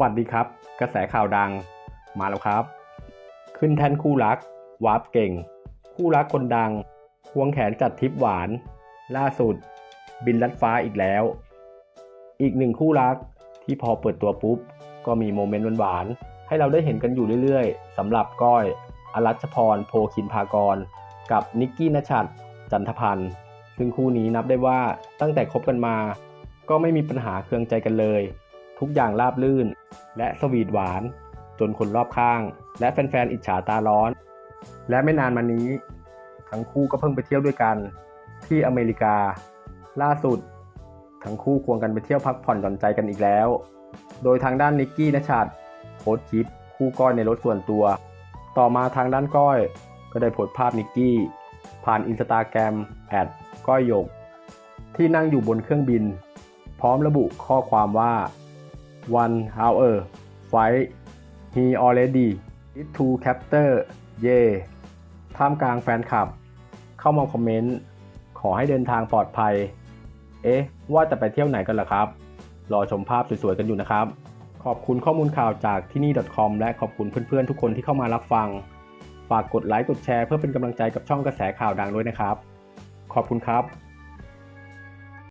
วัสดีครับ กระแสข่าวดังมาแล้วครับ ขึ้นแท่นคู่รัก วาร์ปเก่ง คู่รักคนดัง ควงแขนจัดทริปหวาน ล่าสุด บินลัดฟ้าอีกแล้ว อีกหนึ่งคู่รักที่พอเปิดตัวปุ๊บ ก็มีโมเมนต์หวานๆให้เราได้เห็นกันอยู่เรื่อยๆสำหรับก้อยอรัชพรโพคินพากร กับนิกกี้นชัดจันทพันธ์ซึ่งคู่นี้นับได้ว่าตั้งแต่คบกันมา ก็ไม่มีปัญหาเคืองใจกันเลย ทุกอย่างราบลื่น และสวีทหวาน จนคนรอบข้าง และแฟนๆอิจฉาตาร้อน และไม่นานมานี้ ทั้งคู่ก็เพิ่งไปเที่ยวด้วยกัน ที่อเมริกา ล่าสุด ทั้งคู่ควงกันไปเที่ยวพักผ่อนหย่อนใจกันอีกแล้ว โดยทางด้านนิกกี้นชัดโพสคลิปคู่ก้อยในรถส่วนตัว ต่อมาทางด้านก้อย ก็ได้โพสภาพนิกกี้ ผ่านอินสตาแกรมแอดก้อยหยก ที่นั่งอยู่บนเครื่องบิน พร้อมระบุข้อความว่า one hour flight he already is to capture yeah ท่ามกลางแฟนคลับ เข้ามาคอมเมนต์ ขอให้เดินทางปลอดภัย เอ๊ะ ว่าจะไปเที่ยวไหนกันล่ะครับ รอชมภาพสวยๆกันอยู่นะครับ ขอบคุณข้อมูลข่าวจากที่นี่ .com และขอบคุณเพื่อนๆ ทุกคนที่เข้ามารับฟัง ฝากกดไลค์กดแชร์เพื่อเป็นกำลังใจกับช่องกระแสข่าวดังด้วยนะครับ ขอบคุณครับ